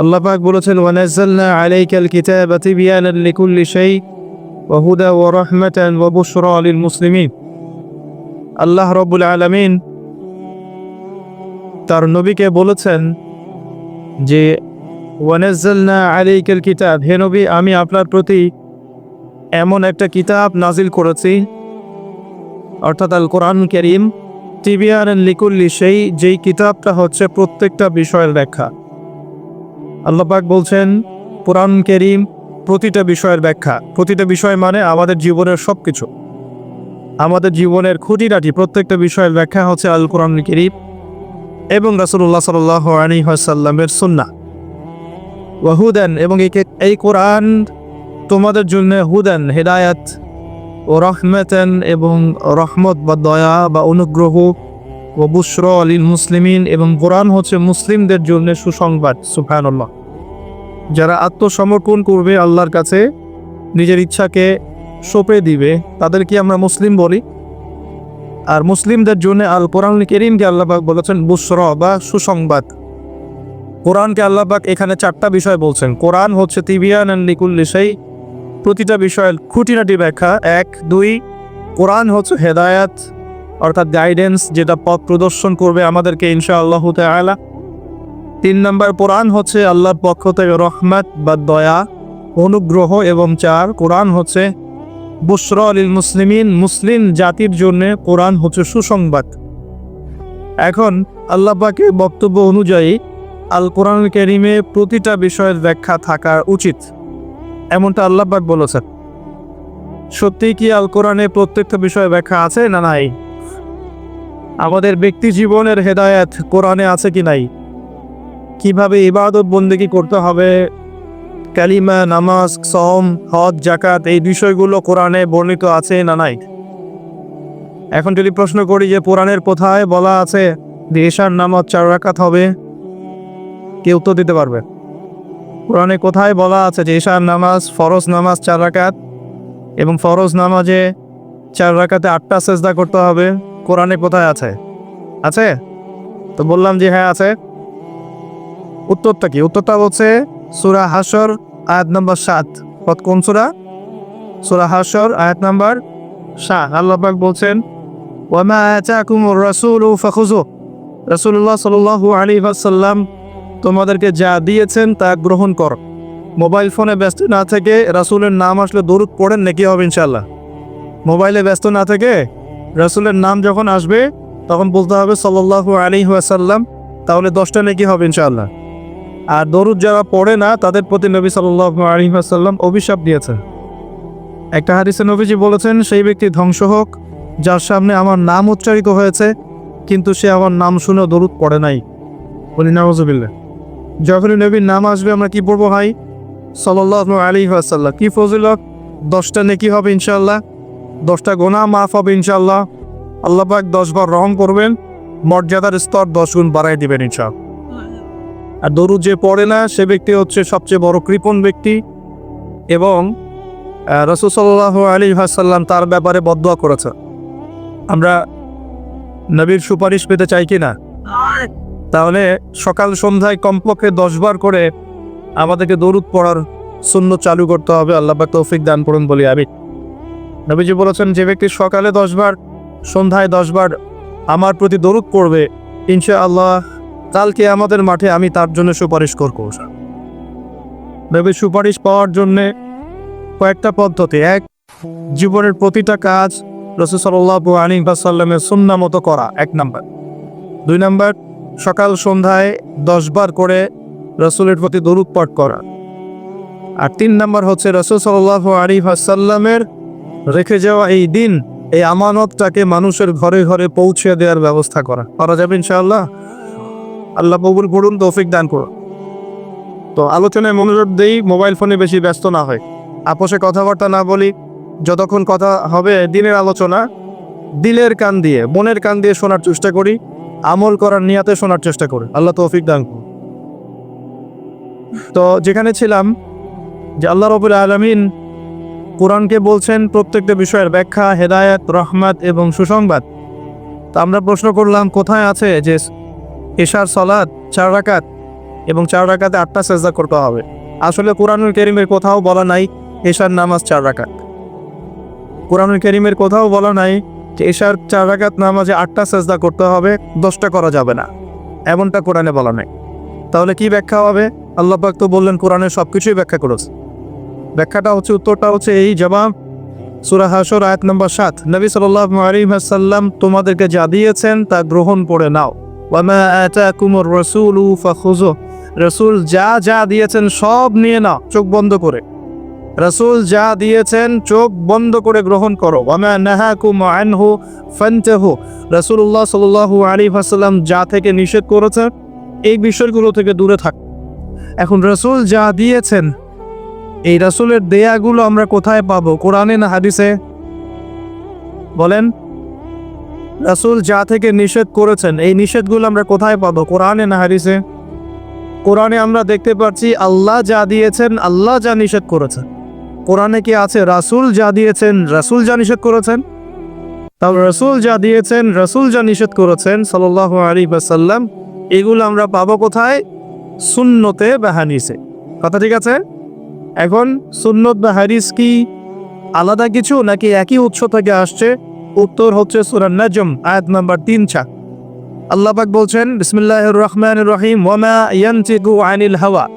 আল্লাহ পাক বলেছেন ওয়ানাজ্জালনা আলাইকাল কিতাবা তিবয়ানান লিকুল্লি শাই, ওয়া হুদা ওয়া রাহমাতান ওয়া বুশরা লিল মুসলিমিন। আল্লাহ রাব্বুল আলামিন তার নবীকে বলেছেন যে ওয়ানাজ্জালনা আলাইকাল কিতাব, হে নবী, আমি আপনার প্রতি এমন একটা কিতাব নাজিল করেছি, অর্থাৎ আল কোরআন করিম তিবিয়ান লিকুল্লি সেই যেই কিতাবটা হচ্ছে প্রত্যেকটা বিষয়ের ব্যাখ্যা। আল্লাপাক বলছেন, কোরআন কেরিম প্রতিটা বিষয়ের ব্যাখ্যা। প্রতিটা বিষয় মানে আমাদের জীবনের সব কিছু আমাদের জীবনের খুঁটিনাটি প্রত্যেকটা বিষয়ের ব্যাখ্যা হচ্ছে আল কোরআন কেরিম এবং রাসুল্লাহ সাল আলী সাল্লামের সুন্না ওয়াহুদান এবং এই কোরআন তোমাদের জন্য হুদান, হেদায়াত ও রহমতান এবং রহমত বা দয়া বা অনুগ্রহ ও বুসর আলীল মুসলিমিন এবং কোরআন হচ্ছে মুসলিমদের জন্য সুসংবাদ সুফানুল্লাহ যারা আত্মসমর্পণ করবে আল্লাহর কাছে, নিজের ইচ্ছাকে সঁপে দিবে তাদেরকে আমরা মুসলিম বলি? আর মুসলিমদের জন্য আল কোরআন করিমকে আল্লাহবাক বলেছেন বুসর বা সুসংবাদ। কোরআনকে আল্লাহবাক এখানে চারটা বিষয় বলছেন। কোরআন হচ্ছে তিবিয়ান অ্যান্ড লিকুল্লি সেই প্রতিটা বিষয়ের খুঁটিনাটি ব্যাখ্যা। এক, দুই, কোরআন হচ্ছে হেদায়াত, অর্থাৎ গাইডেন্স যেটা পথ প্রদর্শন করবে আমাদেরকে ইনশা আল্লাহ তালা তিন নম্বর কোরআন হচ্ছে আল্লাহর পক্ষ থেকে রহমত বা দয়া, অনুগ্রহ এবং চার, কোরআন হচ্ছে বুসর আলীল মুসলিমিন, মুসলিম জাতির জন্য কোরআন হচ্ছে সুসংবাদ। এখন আল্লাহ পাকের বক্তব্য অনুযায়ী আল কোরআন কেরিমে প্রতিটা বিষয়ের ব্যাখ্যা থাকা উচিত। এমনটা আল্লাহ পাক বলেছেন। সত্যি কি আল কোরআনে প্রত্যেকটা বিষয়ে ব্যাখ্যা আছে না নাই? আমাদের ব্যক্তি জীবনের হেদায়েত কোরআনে আছে কি নাই? কীভাবে ইবাদত বন্দেগী করতে হবে? কালিমা, নামাজ সম হজ জাকাত এই বিষয়গুলো কোরআনে বর্ণিত আছে না নাই? এখন যদি প্রশ্ন করি যে কোরআনের কোথায় বলা আছে যে নামাজ চার রাকাত হবে, কে উত্তর দিতে পারবে? কোরআনে কোথায় বলা আছে যে এশার নামাজ ফরজ নামাজ চার রাকাত এবং ফরজ নামাজে চার রাকাতে আটটা সেজদা করতে হবে? কোরআনে কোথায় আছে? আছে? তো বললাম যে হ্যাঁ আছে। উত্তরটা কি? উত্তরটা হচ্ছে সুরা হাসর আয়াত নম্বর সাত। কত কোন সুরা? সুরা হাসর আয়াত নম্বর সাত। আল্লাহ পাক বলছেন, ওয়ামা আতাকুমুর রাসূলু ফাখুযু রাসূলুল্লাহ সাল্লাল্লাহু আলাইহি ওয়াসাল্লাম তোমাদেরকে যা দিয়েছেন তা গ্রহণ কর। মোবাইল ফোনে ব্যস্ত না থেকে রাসূলের নাম আসলে দরুদ পড়েন নাকি হবে ইনশাল্লাহ মোবাইলে ব্যস্ত না থেকে রাসূলের নাম যখন আসবে, তখন বলতে হবে সাল্লাল্লাহু আলাইহি ওয়াসাল্লাম, তাহলে দশটা নাকি হবে ইনশাআল্লাহ? আর দরুদ যারা পড়ে না, তাদের প্রতি নবী সাল্লাল্লাহু আলাইহি ওয়াসাল্লাম অভিশাপ দিয়েছেন। একটা হাদিসে নবীজি বলেছেন, সেই ব্যক্তি ধ্বংস হোক, যার সামনে আমার নাম উচ্চারিত হয়েছে, কিন্তু সে আমার নাম শুনে দরুদ পড়ে নাই। বলি নাওজবিল্লা যখনই নবীর নাম আসবে, আমরা কি পড়ব ভাই? সাল্লাল্লাহু আলাইহি ওয়াসাল্লাম। কি ফজিলত? দশটা নেকি হবে ইনশাল্লাহ দশটা গোনা মাফ হবে ইনশাল্লাহ আল্লাহ পাক দশবার রহম করবেন। মর্যাদার স্তর দশ গুণ বাড়াই দিবেন ইনশাআল্লাহ। আর দরুদ যে পড়ে না, সে ব্যক্তি হচ্ছে সবচেয়ে বড় কৃপণ ব্যক্তি। এবং রসুল সাল্লাহ আলী হাসাল্লাম তার ব্যাপারে বদয়া করেছে আমরা নবীর সুপারিশ পেতে চাই কি না? তাহলে সকাল সন্ধ্যায় কমপক্ষে দশবার করে আমাদেরকে দরুদ পড়ার শূন্য চালু করতে হবে। আল্লাহ তৌফিক দান করুন বলি আমি নবীজি বলেছেন, যে ব্যক্তি সকালে দশবার সন্ধ্যায় দশবার আমার প্রতি দরুদ পড়বে ইনশা আল্লাহ কালকে আমাদের মাঠে আমি তার জন্য সুপারিশ করব নবীর সুপারিশ পাওয়ার জন্যে কয়েকটা পদ্ধতি। এক, জীবনের প্রতিটা কাজ রসুল সাল্লাহ আলী সাল্লামের সুন্না মতো করা, এক নাম্বার। দুই নাম্বার, সকাল সন্ধ্যায় দশবার করে রসুলের প্রতি দরুদ পাঠ করা। আর তিন নাম্বার হচ্ছে রসুল সাল্লাহ আলী সাল্লামের রেখে যাওয়া এই দিন, এই আমানতটাকে মানুষের ঘরে ঘরে পৌঁছে দেওয়ার ব্যবস্থা করা। করা যাবে ইনশাআল্লাহ? আল্লাহ কবুল করুন, তৌফিক দান করুন। তো আলোচনায় মনোযোগ দেই, মোবাইল ফোনে বেশি ব্যস্ত না হয় আপোষে কথাবার্তা না বলি, যতক্ষণ কথা হবে দিনের আলোচনা, দিলের কান দিয়ে, মনের কান দিয়ে শোনার চেষ্টা করি, আমল করার নিয়াতে শোনার চেষ্টা করি। আল্লাহ তৌফিক দান করুন। তো যেখানে ছিলাম, যে আল্লাহ রবুল আলমিন কোরআনকে বলছেন প্রত্যেকটা বিষয়ের ব্যাখ্যা, হেদায়েত, রহমত এবং সুসংবাদ। তা আমরা প্রশ্ন করলাম, কোথায় আছে যে এশার সলাদ চার রাকাত এবং চার রাকাতে আটটা সেজদা করতে হবে। আসলে কোরআনুল করিমের কোথাও বলা নাই এশার নামাজ চার রাকাত। কোরআনুল করিমের কোথাও বলা নাই যে এশার চার রাকাত নামাজে আটটা সেজদা করতে হবে, দশটা করা যাবে না। এমনটা কোরআনে বলা নাই। তাহলে কি ব্যাখ্যা হবে? আল্লাহ পাক তো বললেন, কোরআনে সব কিছুই ব্যাখ্যা করেছে। ব্যাখ্যাটা হচ্ছে, উত্তরটা হচ্ছে এই, জবাব সুরা হাসর আয়াত নম্বর সাত। নবী আলিমাসাল্লাম তোমাদেরকে যা দিয়েছেন তা গ্রহণ করে নাও। ওয়ামা আতাকুমুর রাসূলু ফাখুযু রাসূল যা যা দিয়েছেন সব নিয়ে নাও, চোখ বন্ধ করে। রাসূল যা দিয়েছেন চোখ বন্ধ করে গ্রহণ করো। ওয়ামা নাহাকুম আনহু ফান্তাহু। রাসূলুল্লাহ সাল্লাল্লাহু আলাইহি ওয়াসাল্লাম যা থেকে নিষেধ করেছেন, এই বিষয়গুলো থেকে দূরে থাক। এখন রাসূল যা দিয়েছেন, এই রাসূলের দেয়াগুলো আমরা কোথায় পাবো? কোরআনে না হাদিসে? বলেন। রাসূল যা থেকে নিষেধ করেছেন, এই নিষেধগুলো আমরা কোথায় পাবো? কোরআনে না হারিসে কোরআনে আমরা দেখতে পাচ্ছি আল্লাহ যা দিয়েছেন, আল্লাহ যা নিষেধ করেছেন। কোরআনে কি আছে? রাসূল যা দিয়েছেন, রাসূল যা নিষেধ করেছেন? তাহলে রাসূল যা দিয়েছেন, রাসূল যা নিষেধ করেছেন, সাল্লাল্লাহু আলাইহি ওয়াসাল্লাম, এগুলো আমরা পাবো কোথায়? সুন্নতে বা হানিসে কথা ঠিক আছে? এখন সুন্নত বা হারিস কি আলাদা কিছু নাকি একই উৎস থেকে আসছে? উত্তর হচ্ছে সুরান নাজম, আয়াত নাম্বার তিন ছা আল্লাহ পাক বলছেন, বিসমিল্লাহির রহমানির রহিম, ওয়ামা ইয়ানতিকু আনিল হাওয়া।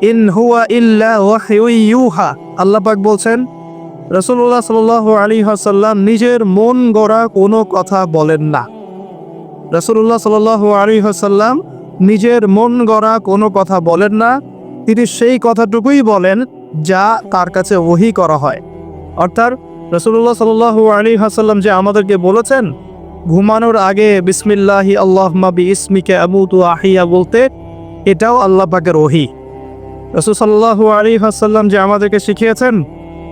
ইন হুয়া ইল্লা ওয়াহয়ু ইউহা। আল্লাহ পাক বলছেন, রাসূলুল্লাহ সাল্লাল্লাহু আলাইহি ওয়াসাল্লাম নিজের মন গড়া কোনো কথা বলেন না। রাসূলুল্লাহ সাল্লাল্লাহু আলাইহি ওয়াসাল্লাম নিজের মন গড়া কোনো কথা বলেন না। তিনি সেই কথাটুকুই বলেন যা তার কাছে ওহি করা হয়। অর্থাৎ রসুল্লাহ সাল্লাহ আলী হাসাল্লাম যে আমাদেরকে বলেছেন, ঘুমানোর আগে বিসমিল্লাহি আল্লাহ মাবি ইসমিকে আবুতু আহিয়া বলতে এটাও আল্লাহ পাকের ওহি। রসুল সাল্লাহ আলী হাসাল্লাম যে আমাদেরকে শিখিয়েছেন,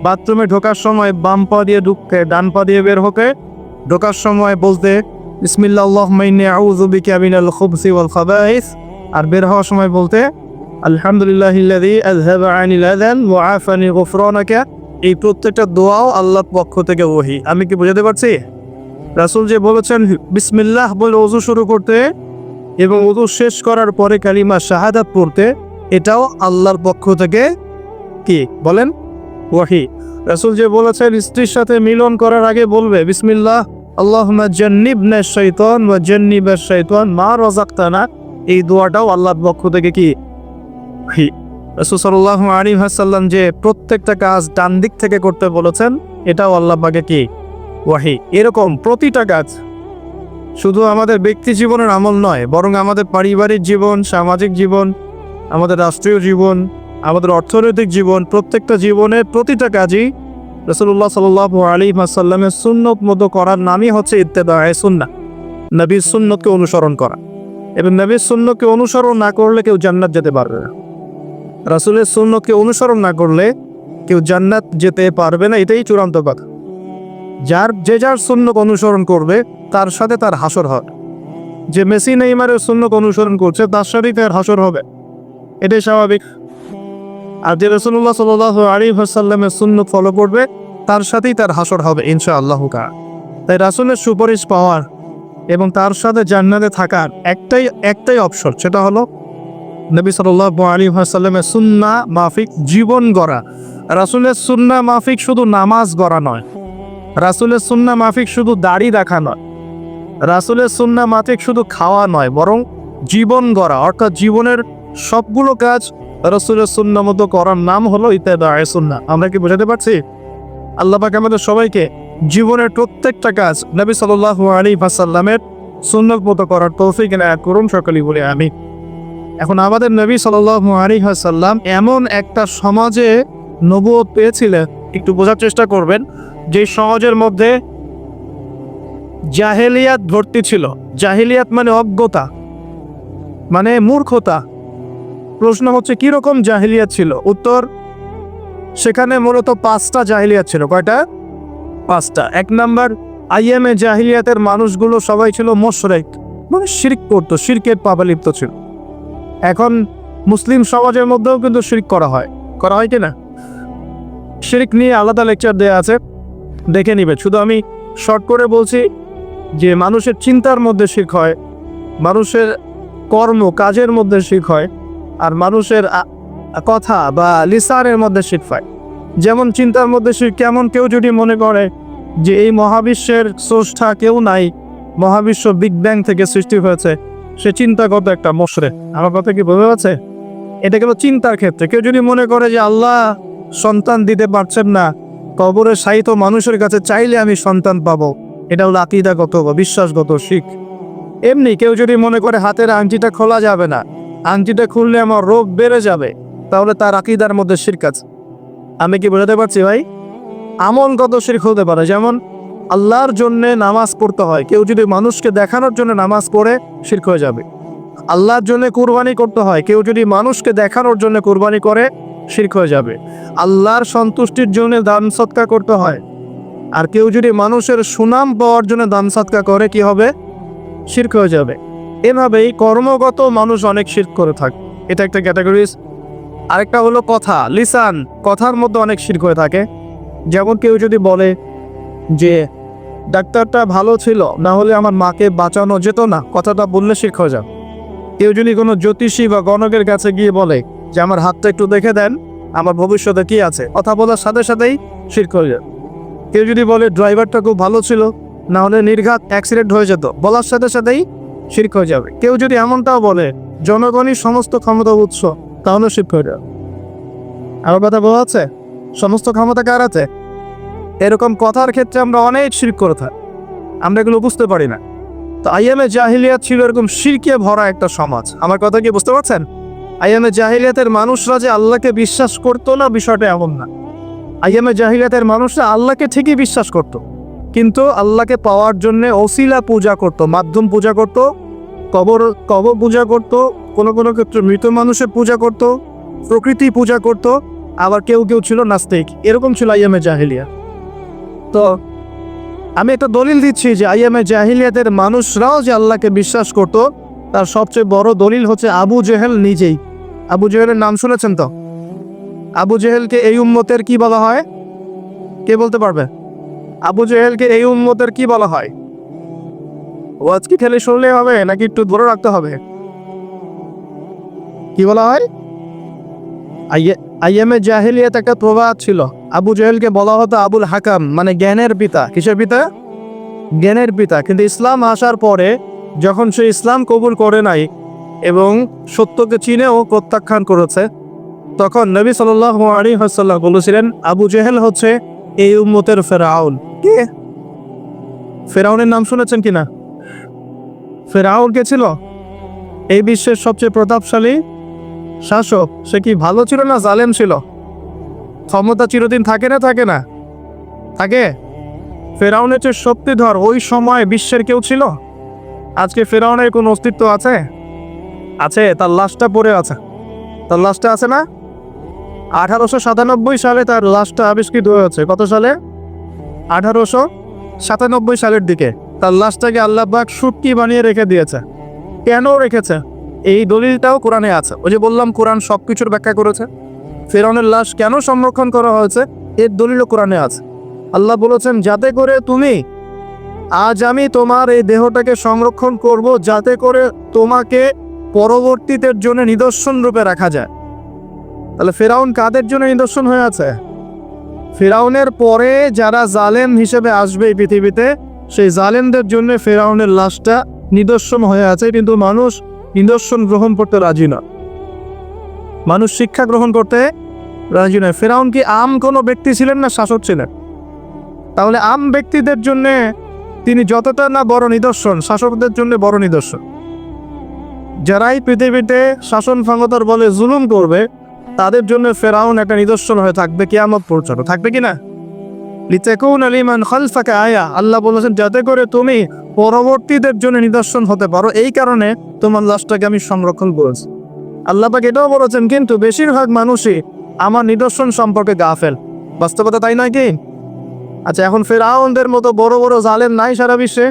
বাথরুমে ঢোকার সময় বাম পা দিয়ে ঢুকতে, ডান পা দিয়ে বের হতে, ঢোকার সময় বলতে বিসমিল্লা আল্লাহ মাইনে আউজুবিকে আমিনাল খুবসি ওয়াল খাবাইস আর বের হওয়ার সময় বলতে আলহামদুলিল্লাহ আযহাবা আনিল আযান ওয়া আফানি গুফরানাকা এই প্রত্যেকটা দোয়াও আল্লাহর পক্ষ থেকে ওহি। আমি কি বুঝাতে পারছি? রাসূল যে বলেছেন, বিসমিল্লাহ বলে ওযু শুরু করতে এবং ওযু শেষ করার পরে কালিমা শাহাদাত পড়তে, এটাও আল্লাহর পক্ষ থেকে কি? বলেন, ওয়াহি। রাসূল যে বলেছেন, স্ত্রীর সাথে মিলন করার আগে বলবে, বিসমিল্লাহ, আল্লাহুম্মা জান্নিবনা শাইতান ওয়া জান্নিবাশ শাইতান মা রাযাকতানা। এই দোয়াটাও আল্লাহর পক্ষ থেকে কি? ওয়াহি রসুল সাল্লাহ আলী হাসাল্লাম যে প্রত্যেকটা কাজ ডান দিক থেকে করতে বলেছেন, এটাও আল্লাহ পাকে কি? ওয়াহি। এরকম প্রতিটা কাজ শুধু আমাদের ব্যক্তি জীবনের আমল নয়, বরং আমাদের পারিবারিক জীবন, সামাজিক জীবন, আমাদের রাষ্ট্রীয় জীবন, আমাদের অর্থনৈতিক জীবন, প্রত্যেকটা জীবনের প্রতিটা কাজই রসুল্লাহ সাল আলী হাসাল্লামের সুন্নত মতো করার নামই হচ্ছে ইত্তেদা সুন্না নবীর সুন্নতকে অনুসরণ করা। এবং নবীর সুন্নতকে অনুসরণ না করলে কেউ জান্নাত যেতে পারবে না। রাসুলের সুন্নতকে অনুসরণ না করলে কেউ জান্নাত যেতে পারবে না, এটাই চূড়ান্ত কথা। যার, যে যার সুন্নত অনুসরণ করবে, তার সাথে তার হাসর হবে যে মেসি নেইমারের সুন্নত অনুসরণ করছে, তার সাথেই তার হাসর হবে। এটাই স্বাভাবিক। আর যে রসুল্লাহ সাল আলী হাসাল্লামের সুন্নত ফলো করবে, তার সাথেই তার হাসর হবে ইনশা আল্লাহ তাই রাসুলের সুপারিশ পাওয়ার এবং তার সাথে জান্নাতে থাকার একটাই একটাই অপশন সেটা হলো নবী সাল্লাহ আলী সাল্লামের সুন্না মাফিক জীবন গড়া। রাসুলের সুন্না মাফিক শুধু নামাজ গড়া নয়। রাসুলের সুন্না মাফিক শুধু দাড়ি রাখা নয়। রাসুলের সুন্না মাফিক শুধু খাওয়া নয়, বরং জীবন গড়া। অর্থাৎ জীবনের সবগুলো কাজ রসুলের সুন্না মতো করার নাম হলো ইত্যাদা সুন্না। আমরা কি বোঝাতে পারছি? আল্লাহ পাক আমাদের সবাইকে জীবনের প্রত্যেকটা কাজ নবী সাল্লাহ আলী ভাসাল্লামের সুন্নত মতো করার তৌফিক এনায়াত করুন। সকলেই বলে আমি এখন আমাদের নবী সাল্লাম এমন একটা সমাজে নবুয়ত পেয়েছিলেন। একটু বোঝার চেষ্টা করবেন, যে সমাজের মধ্যে জাহেলিয়াত ভর্তি ছিল। জাহেলিয়াত মানে অজ্ঞতা মানে মূর্খতা। প্রশ্ন হচ্ছে কি রকম জাহিলিয়াত ছিল? উত্তর, সেখানে মূলত পাঁচটা জাহিলিয়াত ছিল। কয়টা? পাঁচটা। এক নাম্বার, আইএমএ জাহিলিয়াতের মানুষগুলো সবাই ছিল মোশরেক মানে শিরক করতো, শিরকের পাপালিপ্ত ছিল। এখন মুসলিম সমাজের মধ্যেও কিন্তু শিরিক করা হয়। করা হয় কি না শিরিক নিয়ে আলাদা লেকচার দেওয়া আছে। দেখে নিবে। শুধু আমি শর্ট করে বলছি যে, মানুষের চিন্তার মধ্যে শিখ হয়, মানুষের কর্ম, কাজের মধ্যে শিখ হয়, আর মানুষের কথা বা লিসারের মধ্যে শিখ হয়। যেমন চিন্তার মধ্যে শিখ কেমন কেউ যদি মনে করে যে, এই মহাবিশ্বের স্রষ্টা কেউ নাই, মহাবিশ্ব বিগ ব্যাং থেকে সৃষ্টি হয়েছে সে চিন্তাগত একটা মশরে। আমার কথা কি বোঝা যাচ্ছে? এটা গেল চিন্তার ক্ষেত্রে। কেউ যদি মনে করে যে আল্লাহ সন্তান দিতে পারছেন না, কবরে সাহিত্য মানুষের কাছে চাইলে আমি সন্তান পাবো। এটা হলো আকিদাগত বা বিশ্বাসগত শিখ। এমনি কেউ যদি মনে করে হাতের আংটিটা খোলা যাবে না, আংটিটা খুললে আমার রোগ বেড়ে যাবে, তাহলে তার আকিদার মধ্যে শির্ক আছে আমি কি বোঝাতে পারছি ভাই? আমলগত শির্ক হতে পারে। যেমন আল্লাহর জন্যে নামাজ পড়তে হয়। কেউ যদি মানুষকে দেখানোর জন্য নামাজ পড়ে, শির্ক হয়ে যাবে। আল্লাহর জন্য কুরবানি করতে হয়। কেউ যদি মানুষকে দেখানোর জন্য কুরবানি করে, শির্ক হয়ে যাবে। আল্লাহর সন্তুষ্টির জন্য দান সৎকা করতে হয়। আর কেউ যদি মানুষের সুনাম পাওয়ার জন্য দান সৎকা করে, কি হবে? শির্ক হয়ে যাবে। এভাবেই কর্মগত মানুষ অনেক শির্ক করে থাকে। এটা একটা ক্যাটাগরিজ। আরেকটা হলো কথা। লিসান। কথার মধ্যে অনেক শির্ক হয়ে থাকে। যেমন কেউ যদি বলে যে ডাক্তারটা ভালো ছিল, না হলে আমার মাকে বাঁচানো যেত না। কথাটা বললে শির্ক হয়ে যাবে কেউ যদি কোনো জ্যোতিষী বা গণকের কাছে গিয়ে বলে যে, আমার হাতটা একটু দেখে দেন, আমার ভবিষ্যতে কি আছে? কথা বলার সাথে সাথেই শির্ক হয়ে যাবে কেউ যদি বলে, ড্রাইভারটা খুব ভালো ছিল, না হলে নির্ঘাত অ্যাক্সিডেন্ট হয়ে যেত, বলার সাথে সাথেই শির্ক হয়ে যাবে। কেউ যদি এমনটাও বলে, জনগণই সমস্ত ক্ষমতা উৎস, তাহলে শির্ক হয়ে যাবে আমার কথা বোঝা আছে? সমস্ত ক্ষমতা কার আছে এরকম কথার ক্ষেত্রে আমরা অনেক শির্ক করে থাকি। আমরা এগুলো বুঝতে পারি না। তো আইএমএ জাহিলিয়াত ছিল এরকম শিরকে ভরা একটা সমাজ। আমার কথা কি বুঝতে পারছেন? আইএমএ জাহিলিয়াতের মানুষরা যে আল্লাহকে বিশ্বাস করতো না, বিষয়টা এমন না। আইএমএ জাহিলিয়াতের মানুষরা আল্লাহকে ঠিকই বিশ্বাস করত। কিন্তু আল্লাহকে পাওয়ার জন্য অসিলা পূজা করত, মাধ্যম পূজা করত, কবর কবর পূজা করত, কোনো কোনো ক্ষেত্রে মৃত মানুষের পূজা করত, প্রকৃতি পূজা করত, আবার কেউ কেউ ছিল নাস্তিক। এরকম ছিল আইএমএ জাহিলিয়া তো আমি একটা দলিল দিচ্ছি যে আইএমএ জাহিলিয়াতের মানুষরাও যে আল্লাহকে বিশ্বাস করত, তার সবচেয়ে বড় দলিল হচ্ছে আবু জেহেল নিজেই। আবু জেহেলের নাম শুনেছেন তো? আবু জেহেলকে এই উম্মতের কি বলা হয়? কে বলতে পারবে? আবু জেহেলকে এই উম্মতের কি বলা হয়? ওয়াজ কি খেলে শুনলে হবে, নাকি একটু ধরে রাখতে হবে? কি বলা হয়? আইএমএ জাহিলিয়াত একটা প্রবাদ ছিল। আবু জেহেলকে বলা হতো আবুল হাকাম মানে জ্ঞানের পিতা। কিসের পিতা? জ্ঞানের পিতা। কিন্তু ইসলাম আসার পরে যখন সে ইসলাম কবুল করে নাই এবং সত্যকে চিনেও প্রত্যাখ্যান করেছে, তখন নবী সাল আলী হাসাল্লাম বলেছিলেন, আবু জেহেল হচ্ছে এই উম্মতের ফেরাউন। কে? ফেরাউনের নাম শুনেছেন কিনা? ফেরাউন কে ছিল? এই বিশ্বের সবচেয়ে প্রতাপশালী শাসক, সে কি ভালো ছিল না জালেম ছিল? ক্ষমতা চিরদিন থাকে না থাকে না? থাকে? ফেরাউনের যে শক্তিধর ওই সময় বিশ্বের কেউ ছিল? আজকে ফেরাউনের কোনো অস্তিত্ব আছে? আছে, তার লাশটা পড়ে আছে। তার লাশটা আছে না? আঠারোশো সাতানব্বই সালে তার লাশটা আবিষ্কৃত হয়েছে। কত সালে? আঠারোশো সাতানব্বই সালের দিকে। তার লাশটাকে আল্লাহবাক সুটকি বানিয়ে রেখে দিয়েছে। কেন রেখেছে? এই দলিলটাও কোরআনে আছে। ওই যে বললাম, কোরআন সব কিছুর ব্যাখ্যা করেছে। ফেরাউনের লাশ কেন সংরক্ষণ করা হয়েছে? এর দলিলও কোরআনে আছে। আল্লাহ বলেছেন, যাতে করে তুমি, আজ আমি তোমার এই দেহটাকে সংরক্ষণ করব, যাতে করে তোমাকে পরবর্তীদের জন্য নিদর্শন রূপে রাখা যায়। তাহলে ফেরাউন কাদের জন্য নিদর্শন হয়ে আছে? ফেরাউনের পরে যারা জালেম হিসেবে আসবে এই পৃথিবীতে, সেই জালেমদের জন্য ফেরাউনের লাশটা নিদর্শন হয়ে আছে। কিন্তু মানুষ নিদর্শন গ্রহণ করতে রাজি না। মানুষ শিক্ষা গ্রহণ করতে রাজি নয়। ফেরাউন কি আম কোনো ব্যক্তি ছিলেন না শাসক ছিলেন? তাহলে আম ব্যক্তিদের জন্য তিনি যতটা না বড় নিদর্শন, শাসকদের জন্য বড় নিদর্শন। যারাই পৃথিবীতে শাসন ফাঙ্গতার বলে জুলুম করবে, তাদের জন্য ফেরাউন একটা নিদর্শন হয়ে থাকবে কি কিয়ামত পর্যন্ত। থাকবে কি না? লিতেকুন আলিমান খালফাকে আয়া। আল্লাহ বলেছেন, যাতে করে তুমি পরবর্তীদের জন্য নিদর্শন হতে পারো। এই কারণে তোমার লাশটাকে আমি সংরক্ষণ করেছি। আল্লাহ পাক এটাও বলেছেন, কিন্তু বেশিরভাগ মানুষই আমার নিদর্শন সম্পর্কে গাফেল। বাস্তবতা তাই নয় কি? আচ্ছা এখন ফেরাউনদের মতো বড় বড় জালেম নাই সারা বিশ্বে?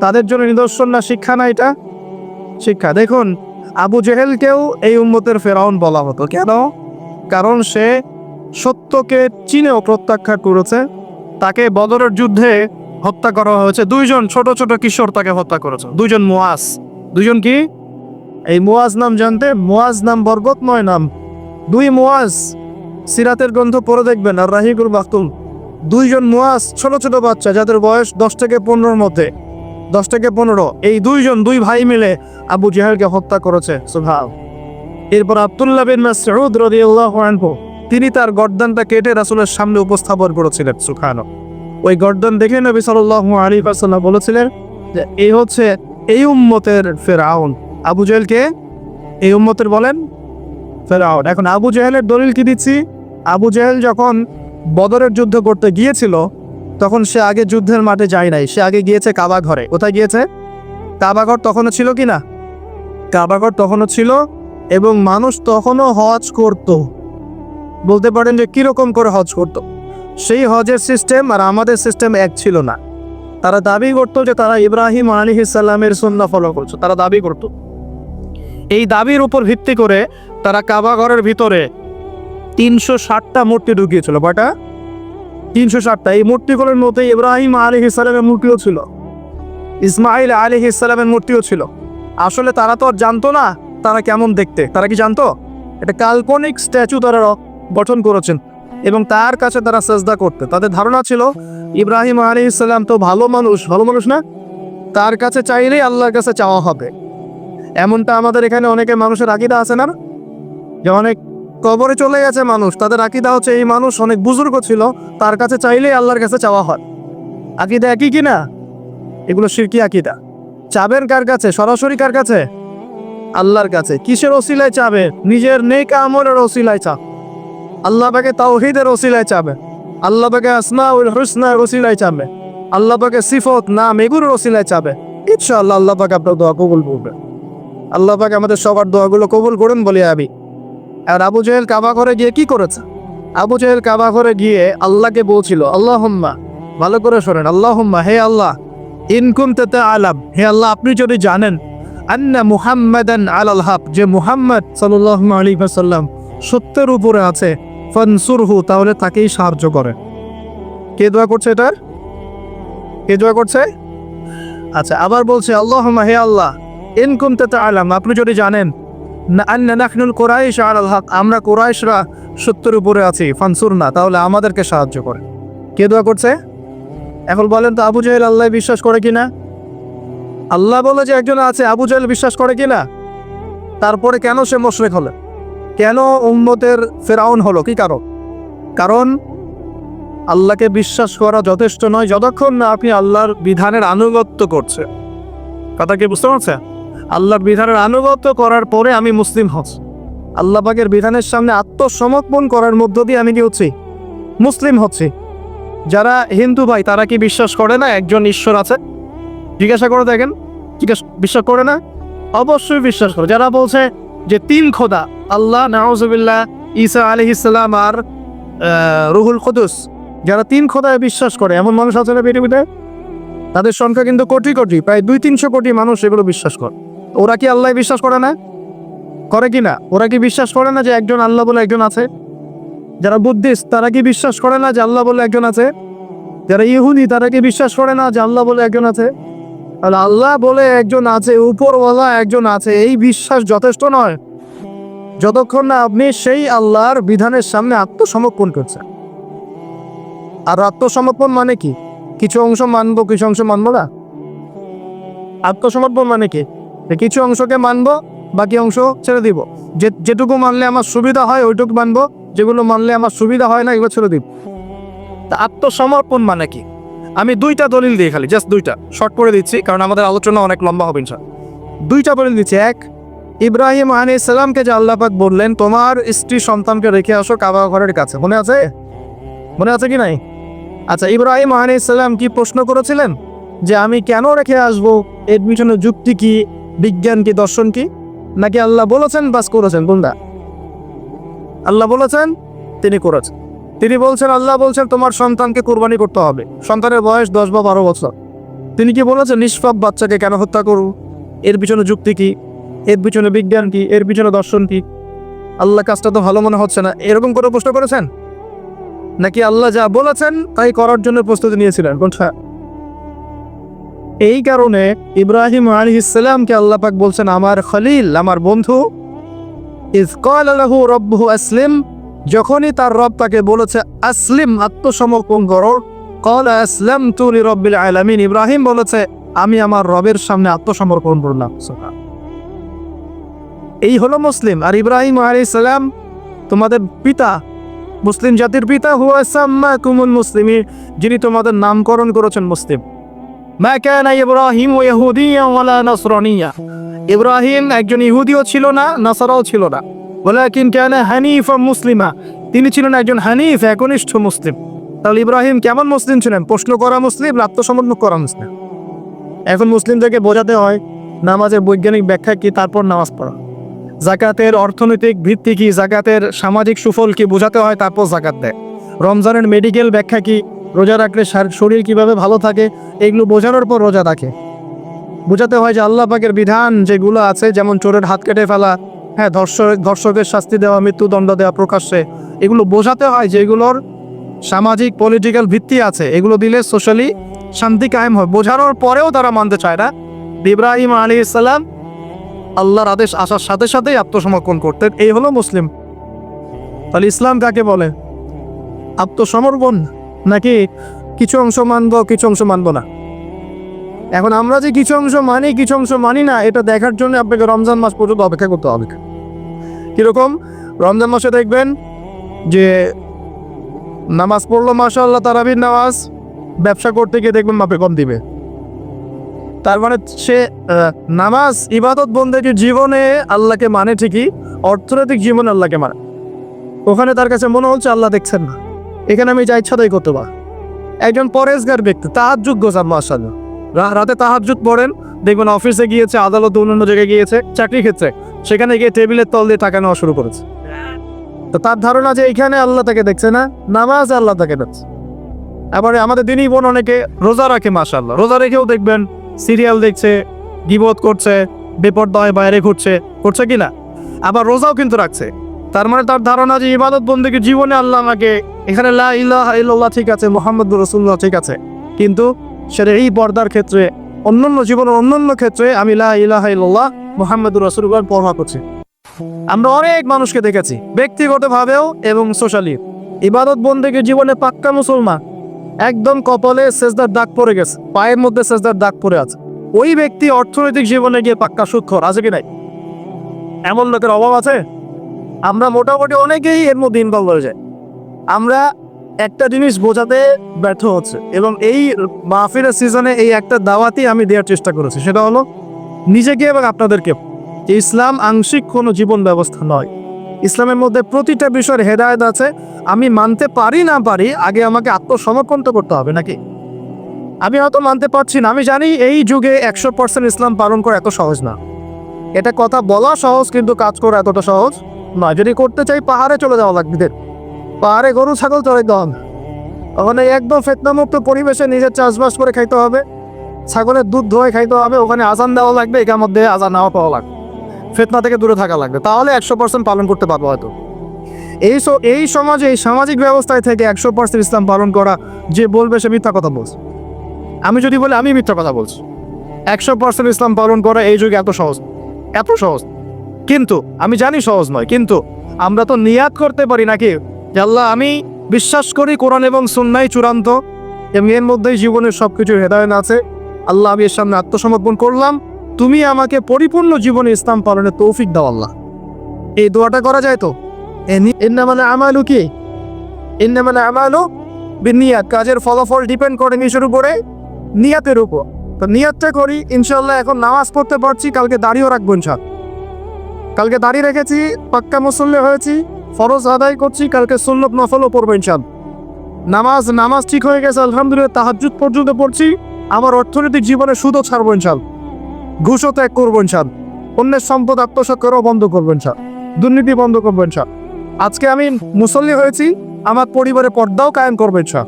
তাদের জন্য নিদর্শন না শিক্ষা না এটা? শিক্ষা। দেখুন, আবু জেহেলকেও এই উম্মতের ফেরাউন বলা হতো। কেন? কারণ সে সত্যকে চিনেও প্রত্যাখ্যান করেছে। তাকে বদরের যুদ্ধে হত্যা করা হয়েছে। দুইজন ছোট ছোট কিশোর তাকে হত্যা করেছে। দুইজন মোয়াজ। দুইজন কি? এই মোয়াজ নাম জানতে? মোয়াজ নাম বরকতময় নাম। দুই মোয়াজ। সিরাতের গ্রন্থ পড়ে দেখবেন, আর রাহিকুল বাখতুল দুইজন মোয়াজ, ছোট ছোট বাচ্চা, যাদের বয়স দশ থেকে পনেরোর মধ্যে। দশ থেকে পনেরো। এই দুইজন, দুই ভাই মিলে আবু জেহেলকে হত্যা করেছে। সুভাল এরপর আব্দুল্লাহ বিন মাসউদ রাদিয়াল্লাহু তিনি তার গর্দানটা কেটে রাসূলের সামনে উপস্থাপন করেছিলেন। সুখানো ওই গর্দন দেখে নবী সাল্লাল্লাহু আলাইহি ওয়াসাল্লাম বলেছিলেন যে, এই হচ্ছে এই উম্মতের ফেরাউন। আবু জেহেলকে এই উম্মতের বলেন, ফেরাউন। এখন আবু জেহেলের দলিল কি দিচ্ছি? আবু জেহেল যখন বদরের যুদ্ধ করতে গিয়েছিল, তখন সে আগে যুদ্ধের মাঠে যায় নাই। সে আগে গিয়েছে কাবা ঘরে। কোথায় গিয়েছে? কাবাঘর তখনও ছিল কি না? কাবাঘর তখনও ছিল এবং মানুষ তখনও হজ করত। বলতে পারেন যে কীরকম করে হজ করত? সেই হজের সিস্টেম আর আমাদের সিস্টেম এক ছিল না। তারা দাবি করতো যে তারা ইব্রাহিম আলী ইসাল্লামের সন্না ফলো করছে। তারা দাবি করত। এই দাবির উপর ভিত্তি করে তারা কাবাঘরের ভিতরে তিনশো ষাটটা মূর্তি ঢুকিয়েছিল। কয়টা? তিনশো ষাটটা। এই মূর্তিগুলোর মধ্যে ইব্রাহিম আলী ইসলামের মূর্তিও ছিল। ইসমাইল আলী ইসলামের মূর্তিও ছিল। আসলে তারা তো আর জানতো না তারা কেমন দেখতে। তারা কি জানতো? এটা কাল্পনিক স্ট্যাচু তারা গঠন করেছেন। এবং তার কাছে তারা সেজদা করতে। তাদের ধারণা ছিল, ইব্রাহিম আলী ইসলাম তো ভালো মানুষ ভালো মানুষ না? তার কাছে চাইলেই আল্লাহর কাছে চাওয়া হবে। এমনটা আমাদের এখানে অনেকে মানুষের আকিদা আছে না? যে অনেক কবরে চলে গেছে মানুষ, তাদের আকিদা হচ্ছে এই মানুষ অনেক বুজুর্গ ছিল, তার কাছে চাইলেই আল্লাহর কাছে চাওয়া হয়। আকিদা একই কি না? এগুলো শিরকি আকিদা। চাবেন কার কাছে? সরাসরি কার কাছে? আল্লাহর কাছে। কিসের ওসিলায় চাবে নিজের নেক আমলের ওসিলায় চাপ আল্লাহ পাকে তাওহিদের ওসিলায় চাবে। আল্লাহ পাকে আসমা উল হুসনার ওসিলায় চাবে। আল্লাহ পাকে সিফত, নাম এগুলোর ওসিলায় চাবে। ইনশাআল্লাহ আল্লাহ পাকে আপনার দোয়া কবুল করবে। আল্লাহ পাকে আমাদের সবার দোয়াগুলো কবুল করুন বলে আমি। আর আবু জেহেল কাবা ঘরে গিয়ে কি করেছে? আবু জেহেল কাবা ঘরে গিয়ে আল্লাহকে বলছিল আল্লাহ ভালো করে শোনেন আল্লাহ হে আল্লাহ ইনকুম তেতে আলাম, হে আল্লাহ, আপনি যদি জানেন, আন্না মুহাম্মাদান আলাল হাব যে মুহাম্মদ সাল্লাল্লাহু আলাইহি ওয়াসাল্লাম সত্যের উপরে আছে ফানসুরহু, তাহলে তাকেই সাহায্য করে। কে দোয়া করছে এটার? কে দোয়া করছে? আচ্ছা আবার বলছে আল্লাহ হে আল্লাহ ইনকুম তেতে আলাম আপনি যদি জানেন, না, আন্না কোরাইশ আলাল হক আমরা কোরাইশরা সত্যের উপরে আছি, ফানসুর না, তাহলে আমাদেরকে সাহায্য করে। কে দোয়া করছে? এখন বলেন তো, আবু জাহেল আল্লাহ বিশ্বাস করে কিনা? আল্লাহ বলে যে একজন আছে, আবু জাহেল বিশ্বাস করে কিনা? তারপরে কেন সে মোশরেক হলো? কেন উম্মতের ফেরাউন হলো? কি কারণ? কারণ আল্লাহকে বিশ্বাস করা যথেষ্ট নয়, যতক্ষণ না আপনি আল্লাহর বিধানের আনুগত্য করছে কথা কি বুঝতে পারছেন? আল্লাহর বিধানের আনুগত্য করার পরে আমি মুসলিম হচ্ছি। আল্লাহ পাকের বিধানের সামনে আত্মসমর্পণ করার মধ্য দিয়ে আমি কি হচ্ছি? মুসলিম হচ্ছি। যারা হিন্দু ভাই, তারা কি বিশ্বাস করে না একজন ঈশ্বর আছে? জিজ্ঞাসা করে দেখেন। জিজ্ঞাসা বিশ্বাস করে না? অবশ্যই বিশ্বাস করে। যারা বলছে যে তিন খোদা আল্লাহ, নাউজুবিল্লাহ, ঈসা আলি ইসলাম আর রুহুল কুদুস, যারা তিন খোদায় বিশ্বাস করে, এমন মানুষ আছে না পৃথিবীতে? তাদের সংখ্যা কিন্তু কোটি কোটি, প্রায় দুই তিনশো কোটি মানুষ এগুলো বিশ্বাস করে। ওরা কি আল্লাহ বিশ্বাস করে না? করে কি না? ওরা কি বিশ্বাস করে না যে একজন আল্লাহ বলে একজন আছে? যারা বুদ্ধিস্ট, তারা কি বিশ্বাস করে না যে আল্লাহ বলে একজন আছে? যারা ইহুদি, তারা কি বিশ্বাস করে না যে আল্লাহ বলে একজন আছে? আল্লাহ বলে একজন আছে, উপরওয়ালা একজন আছে, এই বিশ্বাস যথেষ্ট নয়। যতক্ষণ না আপনি সেই আল্লাহর বিধানের সামনে আত্মসমর্পণ করছেন। আর আত্মসমর্পণ মানে কি? কিছু অংশ মানবো, কিছু অংশ মানবো না। আত্মসমর্পণ মানে কি? কিছু অংশকে মানবো, বাকি অংশ ছেড়ে দিব। যে যেটুকু মানলে আমার সুবিধা হয়, ওইটুকু মানবো। যেগুলো মানলে আমার সুবিধা হয় না, এগুলো ছেড়ে দিব। তা আত্মসমর্পণ মানে কি? আমি দুইটা দলিল দিই খালি, জাস্ট দুইটা। শর্ট করে দিচ্ছি, কারণ আমাদের আলোচনা অনেক লম্বা হবে ইনশাল দুইটা দলিল দিচ্ছি। এক ইব্রাহিম আলী ইসলামকে যে আল্লাপাক বললেন, তোমার স্ত্রী সন্তানকে রেখে আসো কাবা ঘরের কাছে। মনে আছে? মনে আছে কি নাই? আচ্ছা ইব্রাহিম আলী ইসলাম কি প্রশ্ন করেছিলেন? যে আমি কেন রেখে আসব? এর পিছনে যুক্তি কি? বিজ্ঞান কি? দর্শন কি? নাকি আল্লাহ বলেছেন, বাস করেছেন? কোনটা? আল্লাহ বলেছেন, তিনি করেছেন। তিনি বলছেন, আল্লাহ বলছেন, তোমার সন্তানকে কোরবানি করতে হবে। সন্তানের বয়স দশ বা বারো বছর। তিনি কি বলেছেন, নিষ্পাপ বাচ্চাকে কেন হত্যা করু এর পিছনে যুক্তি কি? এর পিছনে বিজ্ঞান কি, এর পিছনে দর্শন কি? আল্লাহ কাজটা তো ভালো মনে হচ্ছে না। এরকম করে প্রশ্ন করেছেন? নাকি আল্লাহ যা বলেছেন, তাই করার জন্য প্রস্তুতি নিয়েছিলেন? কোনটা এই কারণে ইব্রাহিম আলী ইসলামকে আল্লাহ পাক বলছেন, আমার খলিল, আমার বন্ধু, ইজ আল্লাহু রব্বহু আসলিম। যখনই তার রব তাকে বলেছে, আসলিম, আত্মসমর্পণ করো। কল আসলাম তুলি রব্বিল আলামিন। ইব্রাহিম বলেছে, আমি আমার রবের সামনে আত্মসমর্পণ করলাম। এই হলো মুসলিম। আর ইব্রাহিম আলাইহিস সালাম তোমাদের পিতা, মুসলিম জাতির পিতা, হুয়া সাম্মা কুমুল মুসলিমি যিনি তোমাদের নামকরণ করেছেন মুসলিম। ইব্রাহিম ইব্রাহিম একজন ইহুদিও ছিল না, নাসারাও ছিল না। ওয়ালাকিন কানা হানিফা মুসলিমা। তিনি ছিলেন একজন হানিফ, একনিষ্ঠ মুসলিম। তাহলে ইব্রাহিম কেমন মুসলিম ছিলেন? প্রশ্ন করা মুসলিম, আত্মসমর্পণ করা মুসলিম। এখন মুসলিমদেরকে বোঝাতে হয়, নামাজের বৈজ্ঞানিক ব্যাখ্যা কি, তারপর নামাজ পড়া। জাকাতের অর্থনৈতিক ভিত্তি কি? জাকাতের সামাজিক সুফল কি? বোঝাতে হয়, তারপর জাকাত দেয়। রমজানের মেডিকেল ব্যাখ্যা কি? রোজা রাখলে শরীর কীভাবে ভালো থাকে? এগুলো বোঝানোর পর রোজা রাখে। বোঝাতে হয় যে আল্লাহ পাকের বিধান যেগুলো আছে, যেমন চোরের হাত কেটে ফেলা হ্যাঁ ধর্ষক ধর্ষকের শাস্তি দেওয়া, মৃত্যুদণ্ড দেওয়া প্রকাশ্যে, এগুলো বোঝাতে হয় যেগুলোর সামাজিক পলিটিক্যাল ভিত্তি আছে। এগুলো দিলে সোশ্যালি শান্তি কায়েম হয়। বোঝানোর পরেও তারা মানতে চায় না। ইব্রাহিম আলী ইসলাম আল্লাহর আদেশ আসার সাথে সাথেই আত্মসমর্পণ করতেন। এই হলো মুসলিম। তাহলে ইসলাম কাকে বলে? আত্মসমর্পণ? নাকি কিছু অংশ মানব, কিছু অংশ মানব না? এখন আমরা যে কিছু অংশ মানি, কিছু অংশ মানি না, এটা দেখার জন্য আপনাকে রমজান মাস পর্যন্ত অপেক্ষা করতে হবে। কীরকম? রমজান মাসে দেখবেন যে নামাজ পড়ল মাশাল্লাহ তারাবির নামাজ, ব্যবসা করতে গিয়ে দেখবেন মাপে কম দিবে। তার মানে সে নামাজ, ইবাদত বন্দেগীর জীবনে আল্লাহকে মানে ঠিকই, অর্থনৈতিক জীবনে আল্লাহকে মানে। ওখানে তার কাছে মনে হচ্ছে আল্লাহ দেখছেন না। এখানে আমি যা ইচ্ছা তাই করতে পার। একজন পরেশগার ব্যক্তি তাহার যোগ্য মাসাল্লাহ রাতে তাহাজুদ পড়েন, দেখবেন অফিসে গিয়েছে, আদালত অন্যান্য জায়গায় গিয়েছে চাকরি ক্ষেত্রে। সেখানে গিয়ে টেবিলের তল দিয়ে টাকা নেওয়া শুরু করেছে। তো তার ধারণা যে এখানে আল্লাহ তাকে দেখছে না, নামাজ আল্লাহ তাকে দেখছে। এবারে আমাদের দিনই বোন অনেকে রোজা রাখে মাসাল্লাহ রোজা রেখেও দেখবেন সিরিয়াল দেখছে, গিবত করছে, বেপরদায় বাইরে ঘুরছে, করছে কি না? আবার রোজাও কিন্তু রাখছে। তার মানে তার ধারণা যে ইবাদত বন্দীকে জীবনে আল্লাহ আমাকে এখানে ঠিক আছে মোহাম্মদ রসুল্লাহ ঠিক আছে। কিন্তু সেটা এই পর্দার ক্ষেত্রে, অন্যান্য জীবনের অন্যান্য ক্ষেত্রে আমি লা মোহাম্মদুর রসুল্লাহ পড়া করছি। আমরা অনেক মানুষকে দেখেছি, ব্যক্তিগতভাবেও এবং সোশ্যালি। ইবাদত বন্দীকে জীবনে পাক্কা মুসলমান একদম কপালে সেজদার দাগ পড়ে গেছে, পায়ের মধ্যে সেজদার দাগ পড়ে আছে। ওই ব্যক্তি অর্থনৈতিক জীবনে গিয়ে পাক্কা সুক্ষর আছে কি নাই? এমন লোকের অভাব আছে? আমরা মোটামুটি অনেকেই এর মধ্যে ইনভলভ হয়ে যায় আমরা একটা জিনিস বোঝাতে ব্যর্থ হচ্ছে এবং এই মাহফিলের সিজনে এই একটা দাওয়াতই আমি দেওয়ার চেষ্টা করেছি। সেটা হলো, নিজেকে এবং আপনাদেরকে ইসলাম আংশিক কোনো জীবন ব্যবস্থা নয়। ইসলামের মধ্যে প্রতিটা বিষয়ের হেদায়ত আছে। আমি মানতে পারি না পারি, আগে আমাকে আত্মসমর্পণ তো করতে হবে নাকি? আমি হয়তো মানতে পারছি না। আমি জানি এই যুগে একশো পার্সেন্ট ইসলাম পালন করা এত সহজ না। এটা কথা বলা সহজ, কিন্তু কাজ করা এতটা সহজ নয়। যদি করতে চাই, পাহাড়ে চলে যাওয়া লাগবে। পাহাড়ে গরু, ছাগল চড়াই দেওয়া ওখানে একদম ফেতনামুক্ত পরিবেশে নিজের চাষবাস করে খাইতে হবে। ছাগলের দুধ ধোয়ে খাইতে হবে। ওখানে আজান দেওয়া লাগবে এখার মধ্যে আজান নেওয়া পাওয়া লাগবে। ফেতনা থেকে দূরে থাকা লাগবে। তাহলে একশো পার্সেন্ট পালন করতে পারব হয়তো। এই এই সমাজে, এই সামাজিক ব্যবস্থায় থেকে একশো পার্সেন্ট ইসলাম পালন করা যে বলবে সে মিথ্যা কথা বলছে। আমি যদি বলি, আমি মিথ্যা কথা বলছি। একশো পার্সেন্ট ইসলাম পালন করা এই যুগে এত সহজ এত সহজ। কিন্তু, আমি জানি সহজ নয়, কিন্তু আমরা তো নিয়াত করতে পারি নাকি? আল্লাহ, আমি বিশ্বাস করি কোরআন এবং সুন্নাই চূড়ান্ত, এবং এর মধ্যেই জীবনের সব কিছু হেদায়ন আছে। আল্লাহ, আমি এর সামনে আত্মসমর্পণ করলাম। তুমি আমাকে পরিপূর্ণ জীবনে ইসলাম পালনের তৌফিক দাও আল্লাহ। এই দোয়াটা করা যায় তো? মানে আমালু কি? এন্না মানে আমালু বিনিয়াত। কাজের ফলাফল ডিপেন্ড করে নিচের উপরে, নিয়াতের উপর। তো নিয়াতটা করি ইনশাল্লাহ এখন নামাজ পড়তে পারছি, কালকে দাঁড়িয়েও রাখব ইনশাল কালকে দাঁড়িয়ে রেখেছি, পাক্কা মুসল্লি হয়েছি, ফরজ আদায় করছি, কালকে সুন্নত নফলও পড়ব ইনশাল নামাজ নামাজ ঠিক হয়ে গেছে, আলহামদুলিল্লাহ তাহাজুদ পর্যন্ত পড়ছি, আমার অর্থনৈতিক জীবনে সুদও ছাড়বো ইনশাল ঘুষও ত্যাগ করবেন ইনশাল অন্যের সম্পদ আত্মসাৎ করাও বন্ধ করবেন ইনশাল দুর্নীতি বন্ধ করবেন ইনশাল আজকে আমি মুসল্লি হয়েছি, আমার পরিবারে পর্দাও কায়েম করবেন ইনশাল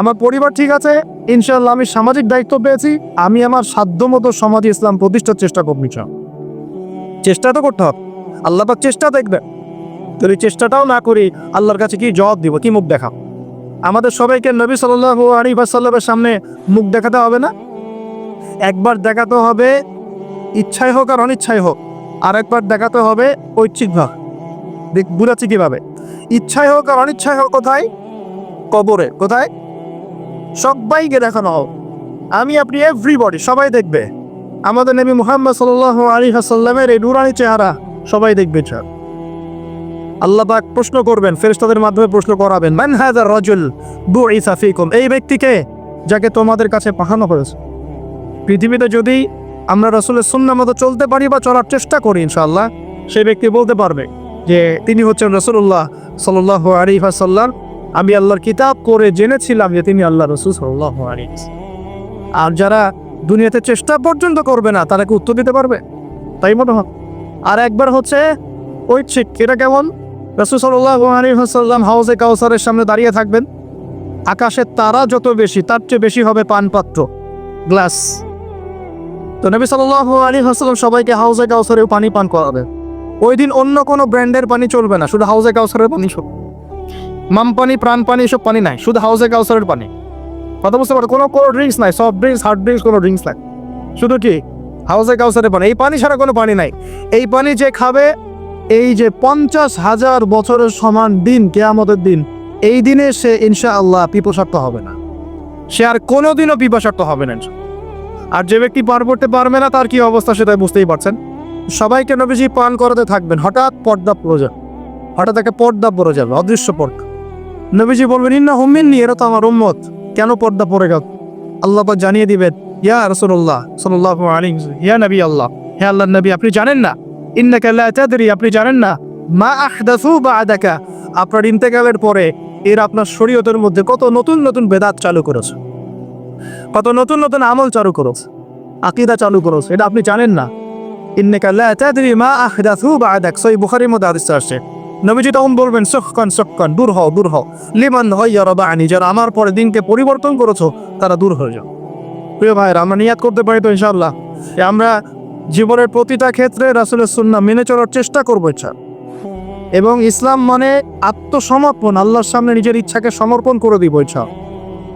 আমার পরিবার ঠিক আছে ইনশাল্লাহ আমি সামাজিক দায়িত্ব পেয়েছি, আমি আমার সাধ্যমতো সমাজে ইসলাম প্রতিষ্ঠার চেষ্টা করব ইনশাল চেষ্টা তো করতে হবে। আল্লাহ পাক চেষ্টা দেখবে যদি চেষ্টাটাও না করি, আল্লাহর কাছে কি জবাব দিব, কি মুখ দেখা আমাদের সবাইকে নবী সাল্লাহ আলী সাল্লামের সামনে মুখ দেখাতে হবে না? একবার দেখাতে হবে, ইচ্ছাই হোক আর অনিচ্ছাই হোক আর একবার দেখাতে হবে ঐচ্ছিকভাবে বুঝাচ্ছি কীভাবে? ইচ্ছাই হোক আর অনিচ্ছাই হোক কোথায়? কবরে, কোথায়? সবাইকে দেখানো হোক। আমি আপনি এভরিবডি সবাই দেখবে। আমাদের নবী মুহাম্মদ সাল্লাহ আলী হাসাল্লামের এই নুরানি চেহারা সবাই দেখবে চার আল্লাহ পাক প্রশ্ন করবেন, ফেরেশতাদের মাধ্যমে প্রশ্ন করাবেন, মান হাযা রাজুল বুইসা ফিকুম? এই ব্যক্তিকে যাকে তোমাদের কাছে পাঠানো হয়েছে। পৃথিবীতে যদি আমরা রাসূলের সুন্নাহ মতো চলতে পারি বা চলার চেষ্টা করি ইনশাল্লাহ সেই ব্যক্তি বলতে পারবে যে তিনি হচ্ছেন রাসূলুল্লাহ সাল্লাল্লাহু আলাইহি ওয়াসাল্লাম। আমি আল্লাহর কিতাব করে জেনেছিলাম যে তিনি আল্লাহ রসুল আলাইহি ওয়াসাল্লাম। আর যারা দুনিয়াতে চেষ্টা পর্যন্ত করবে না, তারা কি উত্তর দিতে পারবে? তাই মনে হয়। আর একবার হচ্ছে ঐচ্ছিক এটা কেমন? রসুল সাল্লাহ আলী হাসাল্লাম হাউসে কাউসারের সামনে দাঁড়িয়ে থাকবেন। আকাশের তারা যত বেশি, তার চেয়ে বেশি হবে পানপাত্র, গ্লাস। তো নবী সাল্লাহ আলী হাসাল্লাম সবাইকে হাউসে কাউসারেও পানি পান করাবে। ওই দিন অন্য কোনো ব্র্যান্ডের পানি চলবে না, শুধু হাউসে কাউসারের পানি সব মাম পানি, প্রাণ পানি, এসব পানি নাই, শুধু হাউজে কাউসারের পানি। কথা বুঝতে পারো, কোনো কোনো ড্রিঙ্কস নাই সফট ড্রিঙ্কস হার্ড ড্রিঙ্কস কোনো ড্রিঙ্কস নাই। শুধু কি? হাউজে কাউসারের পানি। এই পানি ছাড়া কোনো পানি নাই। এই পানি যে খাবে, এই যে পঞ্চাশ হাজার বছরের সমান দিন, কেয়ামতের দিন, এই দিনে সে ইনশা আল্লাহ পিপাসার্থ হবে না। সে আর কোনোদিনও পিপাসার্থ হবে না আর যে ব্যক্তি পার করতে পারবে না, তার কি অবস্থা সেটা বুঝতেই পারছেন। সবাইকে নবীজি পান করাতে থাকবেন। হঠাৎ পর্দা পড়ে যাবে। হঠাৎ একটা পর্দা পড়ে যাবে, অদৃশ্য পর্দা। নবীজি বলবেন ইন্না হুমিননি এরা তো আমার উম্মত। কেন পর্দা পড়ে গেল? আল্লাহ পাক জানিয়ে দিবেন, ইয়া রসুল্লাহ সাল্লাহ আলী ইয়া নবী আল্লাহ, হে আল্লাহ নবী, আপনি জানেন না? ইন্নাকা লা তাদরি, আপনি জানেন না? মা আহদাসু বাদাকা। আপনার ইন্তেকালের পরে এর আপনার শরীয়তের মধ্যে কত নতুন নতুন বেদাত চালু করেছে। কত নতুন নতুন আমল চালু করো। আকিদা চালু করেছে এটা আপনি জানেন না। নবীজি তখন বলবেন সক্ষণ সক্ষণ দূর হও দূর হও। লিমান হইয়া আনি যারা আমার পরে দিনকে পরিবর্তন করেছ, তারা দূর হয়ে যাও। প্রিয় ভাইয়ের, আমরা নিয়াত করতে পারি তো ইনশাআল্লাহ? আমরা জীবনের প্রতিটা ক্ষেত্রে রাসুলের সুন্না মেনে চলার চেষ্টা করব ইচ্ছা এবং ইসলাম মানে আত্মসমর্পণ, আল্লাহর সামনে নিজের ইচ্ছাকে সমর্পণ করে দিব ইচ্ছা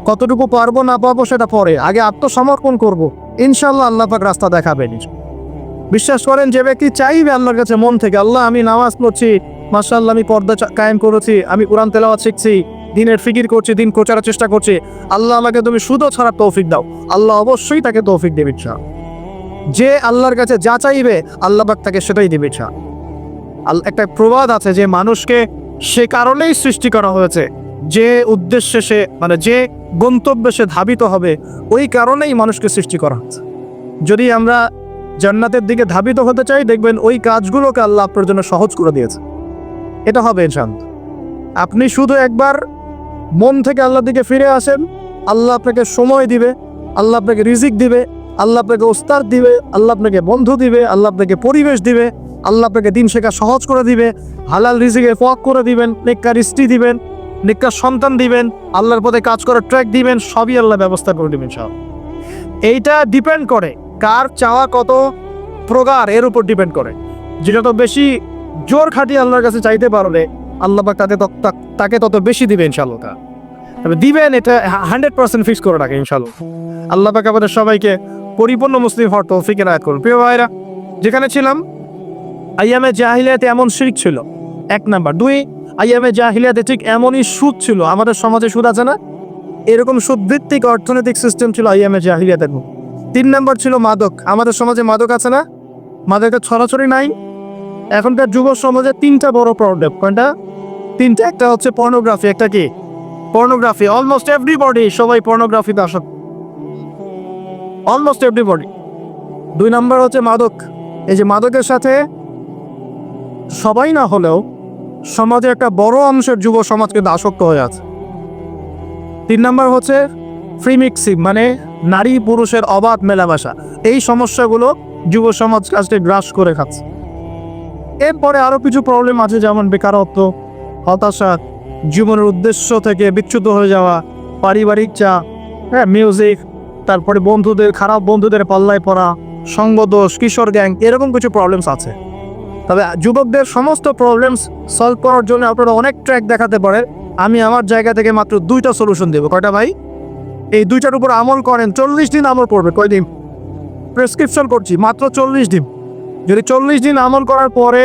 কতটুকু পারব না পাবো সেটা পরে। আগে আত্মসমর্পণ করব। ইনশাল্লাহ আল্লাহ পাক রাস্তা দেখাবেন। বিশ্বাস করেন, যে ব্যক্তি চাইবে আল্লাহর কাছে, মন থেকে, আল্লাহ, আমি নামাজ পড়ছি মাসাল্লাহ আমি পর্দা কায়েম করেছি, আমি কোরআন তেলাওয়াত শিখছি, দিনের ফিকির করছি, দিন প্রচারের চেষ্টা করছি, আল্লাহ আমাকে তুমি শুধু ছাড়ার তৌফিক দাও। আল্লাহ অবশ্যই তাকে তৌফিক দেবে ইচ্ছা যে আল্লাহর কাছে যা চাইবে, আল্লাহ পাক তাকে সেটাই দেবে ইচ্ছা একটা প্রবাদ আছে যে, মানুষকে সে কারণেই সৃষ্টি করা হয়েছে। যে উদ্দেশ্যে সে মানে যে গন্তব্যে সে ধাবিত হবে, ওই কারণেই মানুষকে সৃষ্টি করা হচ্ছে। যদি আমরা জান্নাতের দিকে ধাবিত হতে চাই, দেখবেন ওই কাজগুলোকে আল্লাহ আপনার জন্য সহজ করে দিয়েছে। এটা হবে শান্ত আপনি শুধু একবার মন থেকে আল্লাহর দিকে ফিরে আসেন, আল্লাহ আপনাকে সময় দিবে, আল্লাহ আপনাকে রিজিক দিবে, আল্লাহ আপনাকে ওস্তাদ দিবে, আল্লাহ আপনাকে বন্ধু দিবে, আল্লাহ আপনাকে পরিবেশ দিবে, আল্লাহ আপনাকে দিন শেখা সহজ করে দিবে, হালাল রিজিকে ফক করে দিবেন, নেককার স্ত্রী দিবেন নেককার সন্তান দিবেন, আল্লাহর পথে কাজ করার ট্র্যাক দিবেন, সবই আল্লাহ ব্যবস্থা করে দিবেন সব এইটা ডিপেন্ড করে কার চাওয়া কত প্রগার এর উপর ডিপেন্ড করে। যে যত বেশি জোর খাটিয়ে আল্লাহর কাছে চাইতে পারলে আল্লাহ পাক তাকে তত- তা- তাকে তত বেশি দিবে ইনশাল্লাহ তা। তবে দিবেন, এটা হান্ড্রেড পার্সেন্ট ফিক্স করে রাখে ইনশাল্লাহ আল্লাহ পাক আমাদের সবাইকে পরিপূর্ণ মুসলিম হওয়ার তৌফিকের আয়াত করুন। প্রিয় ভাইরা, যেখানে ছিলাম, আইয়ামে জাহিলিয়াতে এমন শিরিক ছিল। এক নাম্বার। দুই আইয়ামে জাহিলিয়াতে ঠিক এমনই সুদ ছিল। আমাদের সমাজে সুদ আছে না? এরকম সুদ ভিত্তিক অর্থনৈতিক সিস্টেম ছিল আইয়ামে জাহিলিয়াতের। তিন নম্বর ছিল মাদক। আমাদের সমাজে মাদক আছে না? মাদকের ছড়াছড়ি নাই। এখনকার যুব সমাজে তিনটা বড় প্রবলেম কোনটা? তিনটা। একটা হচ্ছে পর্নোগ্রাফি একটা কি? পর্নোগ্রাফি অলমোস্ট এভরিবডি সবাই পর্নোগ্রাফিতে আসক্ত। অলমোস্ট এভরিবডি দুই নম্বর হচ্ছে মাদক। এই যে মাদকের সাথে সবাই না হলেও সমাজে একটা বড় অংশের যুব সমাজ কিন্তু আসক্ত হয়ে আছে। তিন নাম্বার হচ্ছে ফ্রি মিক্সিং মানে নারী পুরুষের অবাধ মেলামেশা। এই সমস্যাগুলো যুব সমাজ কাজকে গ্রাস করে খাচ্ছে। এরপরে আরও কিছু প্রবলেম আছে, যেমন বেকারত্ব, হতাশা, জীবনের উদ্দেশ্য থেকে বিচ্যুত হয়ে যাওয়া, পারিবারিক চাপ হ্যাঁ মিউজিক তারপরে বন্ধুদের, খারাপ বন্ধুদের পাল্লায় পড়া, সঙ্গদোষ, কিশোর গ্যাং এরকম কিছু প্রবলেমস আছে। তবে যুবকদের সমস্ত প্রবলেমস সলভ করার জন্য আপনারা অনেক ট্র্যাক দেখাতে পারেন। আমি আমার জায়গা থেকে মাত্র দুইটা সলিউশন দেবো। কয়টা ভাই? এই দুইটার উপর আমল করেন, চল্লিশ দিন আমল করবে। কয়দিন প্রেসক্রিপশন করছি, মাত্র চল্লিশ দিন। যদি চল্লিশ দিন আমল করার পরে